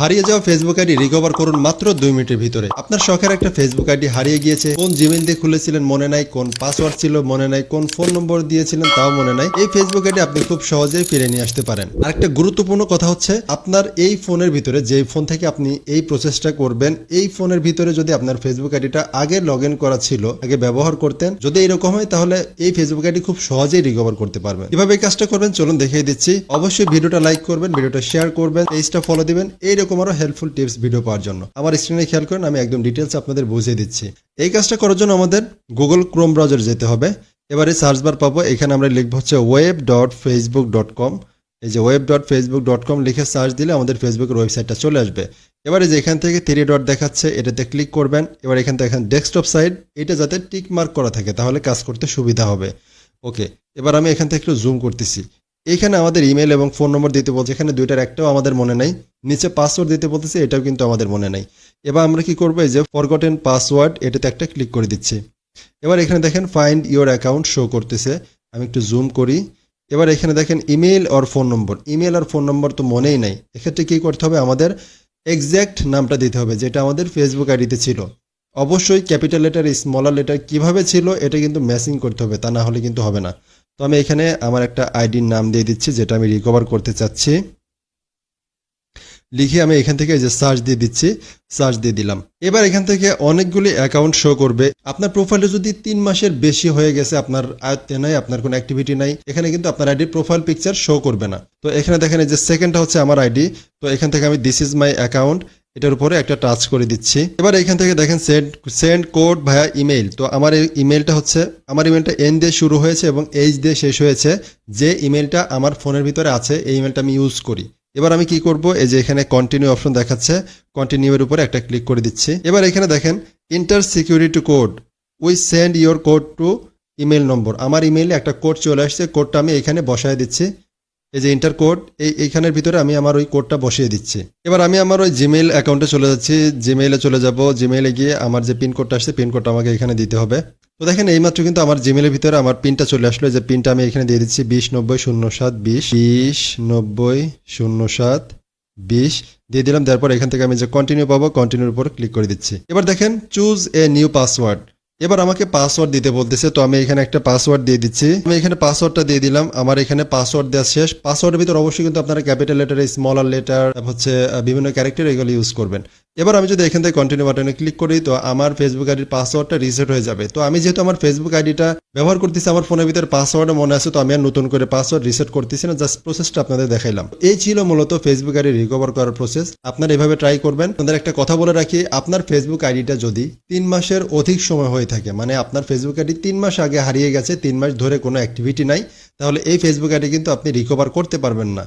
হারিয়ে যাওয়া Facebook ID recover করুন মাত্র দুই মিনিটের ভিতরে। আপনার শখের একটা ফেসবুক আইডি হারিয়ে গিয়েছে, কোন জিমেল দিয়ে খুলেছিলেন মনে নাই, কোন পাসওয়ার্ড ছিল মনে নাই, কোন ফোন নম্বর দিয়েছিলেন তাও মনে নাই, এই ফেসবুক আইডি আপনি খুব সহজেই ফিরে নিয়ে আসতে পারেন। আরেকটা গুরুত্বপূর্ণ কথা হচ্ছে, আপনার এই ফোনের ভিতরে যে ফোন থেকে আপনি এই প্রসেসটা করবেন, এই ফোনের ভিতরে যদি আপনার ফেসবুক আইডিটা আগে লগ করা ছিল, আগে ব্যবহার করতেন, যদি এরকম হয় তাহলে এই ফেসবুক আইডি খুব সহজেই রিকভার করতে পারবেন। কীভাবে এই কাজটা করবেন, চলুন দেখিয়ে দিচ্ছি। অবশ্যই ভিডিওটা লাইক করবেন, ভিডিওটা শেয়ার করবেন পেজটা ফলো দিবেন, এইরকম আরও হেল্পফুল টিপস ভিডিও পাওয়ার জন্য। আমার স্ক্রিনে খেয়াল করেন, আমি একদম ডিটেলস আপনাদের বুঝিয়ে দিচ্ছি। এই কাজটা করার জন্য আমাদের গুগল ক্রোম ব্রাউজার যেতে হবে। এবারে সার্চ বার পাবো, এখানে আমরা লিখব হচ্ছে web dot Facebook dot com এই যে web dot Facebook dot com লিখে সার্চ দিলে আমাদের ফেসবুকের ওয়েবসাইটটা চলে আসবে। এবারে যে এখান থেকে থ্রি ডট দেখাচ্ছে, এটাতে ক্লিক করবেন। এবার এখান থেকে এখান ডেস্কটপ সাইড এটা যাতে টিক মার্ক করা থাকে, তাহলে কাজ করতে সুবিধা হবে। ওকে এবার আমি এখান থেকে একটু জুম করতেছি। এখানে আমাদের ইমেল এবং ফোন নম্বর দিতে বলছে। এখানে দুইটার একটাও আমাদের মনে নাই। নিচে পাসওয়ার্ড দিতে বলতেছে, এটাও কিন্তু আমাদের মনে নাই। এবার আমরা কি করব, এই যে ফরগটেন পাসওয়ার্ড এটাতে একটা ক্লিক করে দিচ্ছি। এবার এখানে দেখেন ফাইন্ড ইওর অ্যাকাউন্ট শো করতেছে। আমি একটু জুম করি। এবার এখানে দেখেন ইমেল আর ফোন নম্বর ইমেল আর ফোন নম্বর তো মনেই নাই। এক্ষেত্রে কী করতে হবে, আমাদের এক্স্যাক্ট নামটা দিতে হবে, যেটা আমাদের ফেসবুক আইডিতে ছিল। অবশ্যই ক্যাপিটাল লেটার স্মলার লেটার কীভাবে ছিল, এটা কিন্তু ম্যাচিং করতে হবে, তা না হলে কিন্তু হবে না। তো আমি এখানে আমার একটা আইডির নাম দিয়ে দিচ্ছি, যেটা আমি রিকভার করতে চাচ্ছি। লিখে আমি এখান থেকে যে সার্চ দিয়ে দিচ্ছি সার্চ দিয়ে দিলাম। এবার এখান থেকে অনেকগুলি অ্যাকাউন্ট শো করবে। আপনার প্রোফাইলে যদি তিন মাসের বেশি হয়ে গেছে, আপনার আয়ত্তে নাই, আপনার কোনো অ্যাক্টিভিটি নাই, এখানে কিন্তু আপনার আইডির প্রোফাইল পিকচার শো করবে না। তো এখানে দেখেন যে সেকেন্ডটা হচ্ছে আমার আইডি। তো এখান থেকে আমি দিস ইজ মাই অ্যাকাউন্ট এটার উপরে একটা টাচ করে দিচ্ছি। এবার এখান থেকে দেখেন send send code via email তো আমার এই ইমেলটা হচ্ছে, আমার ইমেলটা এন দিয়ে শুরু হয়েছে এবং এইচ দিয়ে শেষ হয়েছে। যে ইমেলটা আমার ফোনের ভিতরে আছে, এই ইমেলটা আমি ইউজ করি। এবার আমি কি করব? এই যে এখানে কন্টিনিউ অপশন দেখাচ্ছে কন্টিনিউ এর উপরে একটা ক্লিক করে দিচ্ছি। এবার এখানে দেখেন enter security code we send your code to email number আমার ইমেইলে একটা কোড চলে আসছে কোডটা আমি এখানে বসায় দিচ্ছি। এই যে ইন্টার কোড এই, এইখানের ভিতরে আমি আমার ওই কোডটা বসিয়ে দিচ্ছি। এবার আমি আমার ওই জিমেইল অ্যাকাউন্টে চলে যাচ্ছি। জিমেইলে চলে যাব। জিমেইলে গিয়ে আমার যে পিন কোডটা আসছে পিন কোডটা আমাকে এখানে দিতে হবে। তো দেখেন, এইমাত্র কিন্তু আমার জিমেইলের ভিতরে আমার পিনটা চলে আসলো। যে পিনটা আমি এখানে দিয়ে দিচ্ছি, বিশ নব্বই শূন্য সাত, বিশ বিশ নব্বই শূন্য সাত, বিশ। দিয়ে দিলাম তারপর এখান থেকে আমি যে কন্টিনিউ পাবো কন্টিনিউর উপর ক্লিক করে দিচ্ছি। এবার দেখেন চুজ এ নিউ পাসওয়ার্ড এবার আমাকে পাসওয়ার্ড দিতে বলতেছে, তো আমি এখানে একটা পাসওয়ার্ড দিয়ে দিচ্ছি। আমি এখানে পাসওয়ার্ডটা দিয়ে দিলাম, আমার এখানে পাসওয়ার্ড দেওয়া শেষ। পাসওয়ার্ডের ভিতর অবশ্যই কিন্তু আপনারা ক্যাপিটাল লেটার স্মলার লেটার হচ্ছে বিভিন্ন ক্যারেক্টার এগুলো ইউজ করবেন। এবার আমি যদি এখান থেকে কন্টিনিউ বাটনে ক্লিক করি, তো আমার ফেসবুক আইডির পাসওয়ার্ডটা রিসেট হয়ে যাবে। তো আমি যেহেতু আমার ফেসবুক আইডিটা ব্যবহার করতেছি, আমার ফোনের ভিতরে পাসওয়ার্ড মনে আছে, তো আমি আর নতুন করে পাসওয়ার্ড রিসেট করতেছি না জাস্ট প্রসেসটা আপনাদের দেখাইলাম। এই ছিল মূলত ফেসবুক আইডি রিকভার করার প্রসেস আপনারা এভাবে ট্রাই করবেন। আপনাদের একটা কথা বলে রাখি, আপনার ফেসবুক আইডিটা যদি তিন মাসের অধিক সময় হয়ে থাকে মানে আপনার ফেসবুক আইডি তিন মাস আগে হারিয়ে গেছে, তিন মাস ধরে কোনো অ্যাক্টিভিটি নাই, তাহলে এই ফেসবুক আইডি কিন্তু আপনি রিকভার করতে পারবেন না।